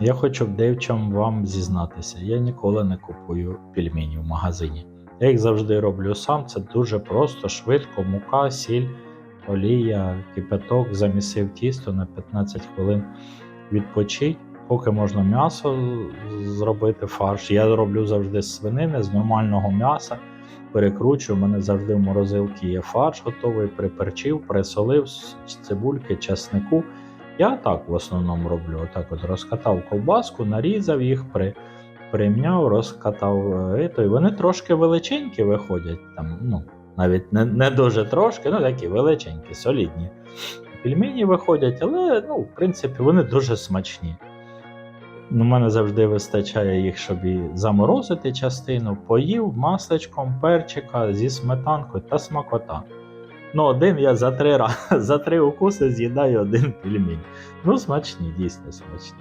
Я хочу девчам вам зізнатися, я ніколи не купую пельмені в магазині. Я їх завжди роблю сам, це дуже просто, швидко, мука, сіль, олія, кипяток, замісив тісто на 15 хвилин відпочить. Поки можна м'ясо зробити фарш. Я роблю завжди з свинини, з нормального м'яса. Перекручую, у мене завжди в морозилці є фарш готовий, приперчив, присолив з цибульки, часнику. Я так в основному роблю. Отак от розкатав ковбаску, нарізав їх, при, примняв, розкатав е, і вони трошки величенькі виходять. Там, ну, навіть не, не дуже трошки, ну такі величенькі, солідні. Пельмені виходять, але ну, в принципі вони дуже смачні. У мене завжди вистачає їх, щоб і заморозити частину, поїв масличком, перчика зі сметанкою та смакота. Ну, один я за три, за три укуси з'їдаю один пельмінь. Ну, смачні, дійсно смачні.